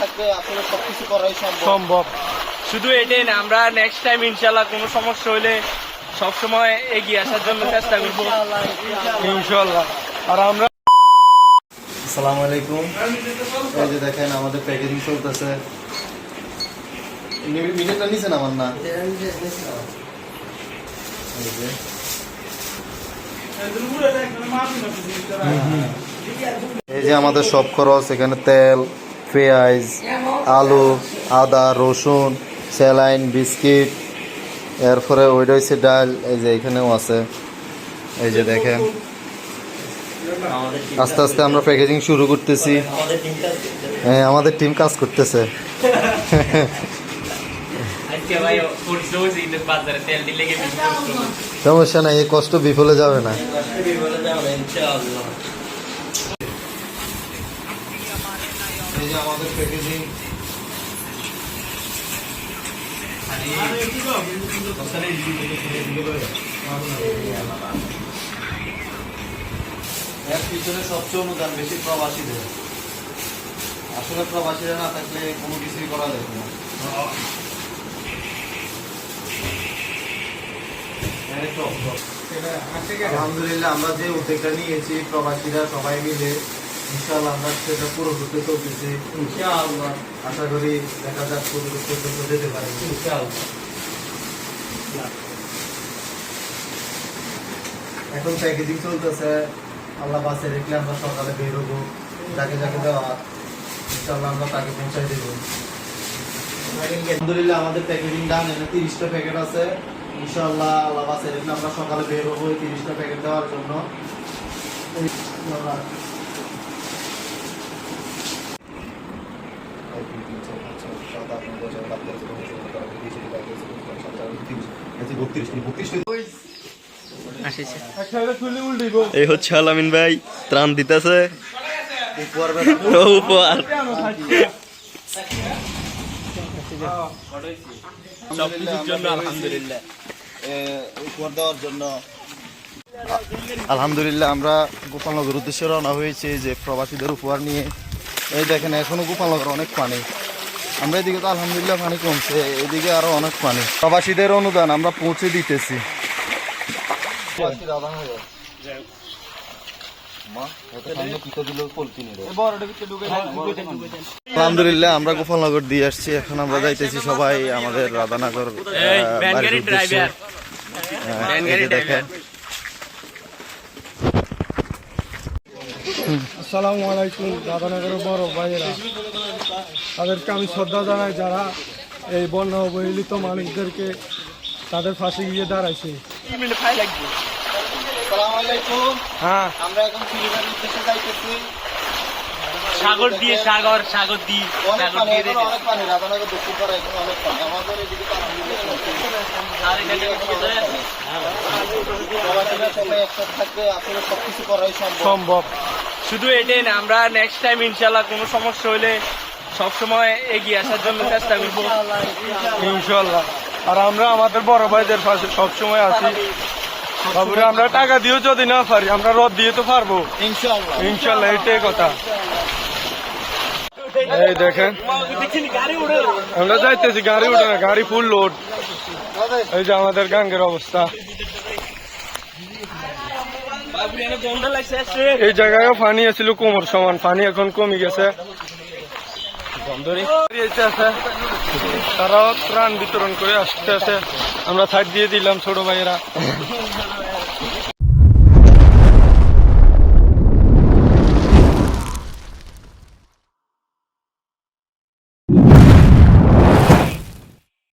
থাকলে আসলে সবকিছু করাই সম্ভব। সম্ভব। শুধু এটাই না আমরা নেক্সট টাইম ইনশাল্লাহ কোনো সমস্যা হলে সবসময় এগিয়ে আসার জন্য চেষ্টা করব। ইনশাল্লাহ আর আমরা আসসালামু আলাইকুম। এই যে দেখেন আমাদের প্যাকেজিং চলতেছে। মিনিটটা নিছেন আমার না? এই যে আমাদের সব খরচ এখানে তেল পেঁয়াজ আলু আদা রসুন স্যালাইন বিস্কিট এরপরে ওইটা হচ্ছে ডাল এই যে এখানেও আছে। এই যে দেখেন। আস্তে আস্তে আমরা প্যাকেজিং শুরু করতেছি। হ্যাঁ আমাদের টিম কাজ করতেছে। সমস্যা নাই এই কষ্ট বিফলে যাবে না। যে আমাদের প্যাকেজিং এর পিছনে সবচেয়ে অনুদান বেশি প্রবাসীদের। আসলে প্রবাসীরা না থাকলে কোনো কিছুই করা যেত না। আলহামদুলিল্লাহ আমরা যে উদ্যোগটা নিয়েছি প্রবাসীরা সবাই মিলে ইনশাআল্লাহ আমরা এখন প্যাকেজিং চলতেছে। আল্লাহ বাসে রেখলে আমরা সকালে বেরোবো যাকে যাকে দেওয়া ইনশাআল্লাহ আমরা তাকে পৌঁছাই দেবো। আলহামদুলিল্লাহ আমাদের প্যাকেজিং ডান এখানে তিরিশটা প্যাকেট আছে। ইনশাআল্লাহ আল্লাহ বাসে রেখলে আমরা সকালে বের হব তিরিশটা প্যাকেট দেওয়ার জন্য। এই হচ্ছে আলামিন ভাই ত্রাণ দিতেছে। উপহার। আলহামদুলিল্লাহ উপহার দেওয়ার জন্য আলহামদুলিল্লাহ। আমরা গোপালনগর উদ্দেশ্যে রওনা হয়েছে যে প্রবাসীদের উপহার নিয়ে। এই দেখেন এখনও গোপালনগর অনেক পানি। আমরা এদিকে তো আলহামদুলিল্লাহ পানি কমছে এদিকে আরও অনেক পানি। প্রবাসীদের অনুদান আমরা পৌঁছে দিতেছি। আলহামদুলিল্লাহ আমরা গোপালনগর দিয়ে আসছি। এখন আমরা যাইতেছি সবাই আমাদের রাধানগর হ্যাঁ, দেখেন। আসসালামু আলাইকুম রাধানগরের বড় ভাইয়েরা। তাদেরকে আমি শ্রদ্ধা জানাই যারা এই বন্যা অবহেলিত মানুষদেরকে তাদের পাশে গিয়ে দাঁড়াইছে। আসসালামু হ্যাঁ। আমরা এখন উদ্দেশ্যে যাইতেছি। সাগর দিয়ে সাগর সাগর দিয়ে সাগর দিয়ে অনেক পানি রাধানগর দক্ষিণ পাড়া এখন অনেক পানি। আমাদের এদিকে তো আলহামদুলিল্লাহ চলছে। প্রবাসীরা সবাই একসাথে থাকলে আসলে সবকিছু করাই সম্ভব। সম্ভব। শুধু এটাই না আমরা নেক্সট টাইম ইনশাল্লাহ কোনো সমস্যা হলে সবসময় এগিয়ে আসার জন্য চেষ্টা করব। ইনশাল্লাহ আর আমরা আমাদের বড় ভাইদের পাশে সবসময় আছি। বাবুরে আমরা টাকা দিয়েও যদি না পারি আমরা রদ দিয়ে তো পারব। ইনশাআল্লাহ। ইনশাল্লাহ এটাই কথা। এই দেখেন। আমরা যাইতেছি গাড়ি উঠে না গাড়ি ফুল লোড এই যে আমাদের গাঙ্গের অবস্থা। এই জায়গায়ও পানি আছিল কোমর সমান, পানি এখন কমে গেছে। তারাও ত্রাণ বিতরণ করে আসতে আছে আমরা সাইড দিয়ে দিলাম ছোট ভাইয়েরা।